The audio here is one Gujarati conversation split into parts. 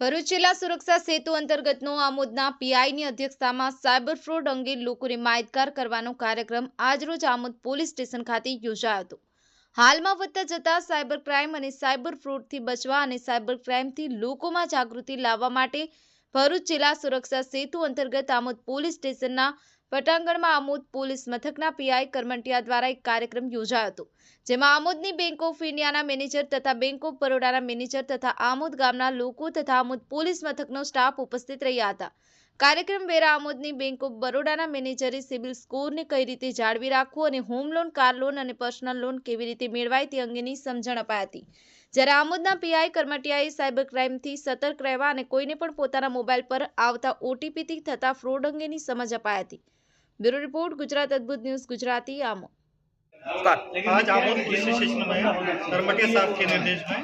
ભરૂચ જિલ્લા સુરક્ષા સેતુ અંતર્ગતનો આમોદના પીઆઈની અધ્યક્ષતામાં સાયબર ફ્રોડ અંગે લોકોને માહિતગાર કરવાનો કાર્યક્રમ આજરોજ આમોદ પોલીસ સ્ટેશન ખાતે યોજાયો હતો. હાલમાં વધતા જતા સાયબર ક્રાઇમ અને સાયબર ફ્રોડથી બચવા અને સાયબર ક્રાઇમથી લોકોમાં જાગૃતિ લાવવા માટે ભરૂચ જિલ્લા સુરક્ષા સેતુ અંતર્ગત આમોદ પોલીસ સ્ટેશનના પટાંગણમાં આમોદ પોલીસ મથકના પીઆઈ કરમંટિયા દ્વારા એક કાર્યક્રમ યોજાયો હતો, જેમાં આમોદની બેંક ઓફ ઇન્ડિયાના મેનેજર તથા બેંક ઓફ બરોડાના મેનેજર તથા આમોદ ગામના લોકો તથા આમોદ પોલીસ મથકનો સ્ટાફ ઉપસ્થિત રહ્યા હતા. કાર્યક્રમ વેરા આમોદની બેંક ઓફ બરોડાના મેનેજરે સિબિલ સ્કોરને કઈ રીતે જાળવી રાખવું અને હોમ લોન, કાર લોન અને પર્સનલ લોન કેવી રીતે મેળવાય તે અંગેની સમજણ અપાઈ હતી. જ્યારે આમોદના પીઆઈ કરમટિયાએ સાયબર ક્રાઇમથી સતર્ક રહેવા અને કોઈને પણ પોતાના મોબાઈલ પર આવતા ઓટીપીથી થતા ફ્રોડ અંગેની સમજ અપાઈ હતી. બ્યુરો રિપોર્ટ ગુજરાત અદ્ભુત ન્યૂઝ ગુજરાતી આમોદ. आज आमोद पुलिस स्टेशन में साहब के निर्देश में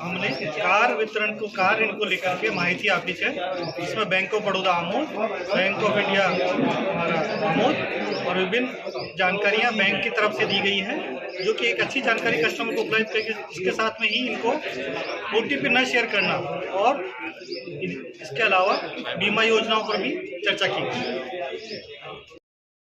हमने कार वितरण को, कार ऋण को लेकर के माहिती आपी है। इसमें bank of Baroda Amod bank of India हमारा आमोद और विभिन्न जानकारियाँ बैंक की तरफ़ से दी गई हैं, जो कि एक अच्छी जानकारी कस्टमर को उपलब्ध करके इसके साथ में ही इनको ओ न शेयर करना और इसके अलावा बीमा योजनाओं पर भी चर्चा की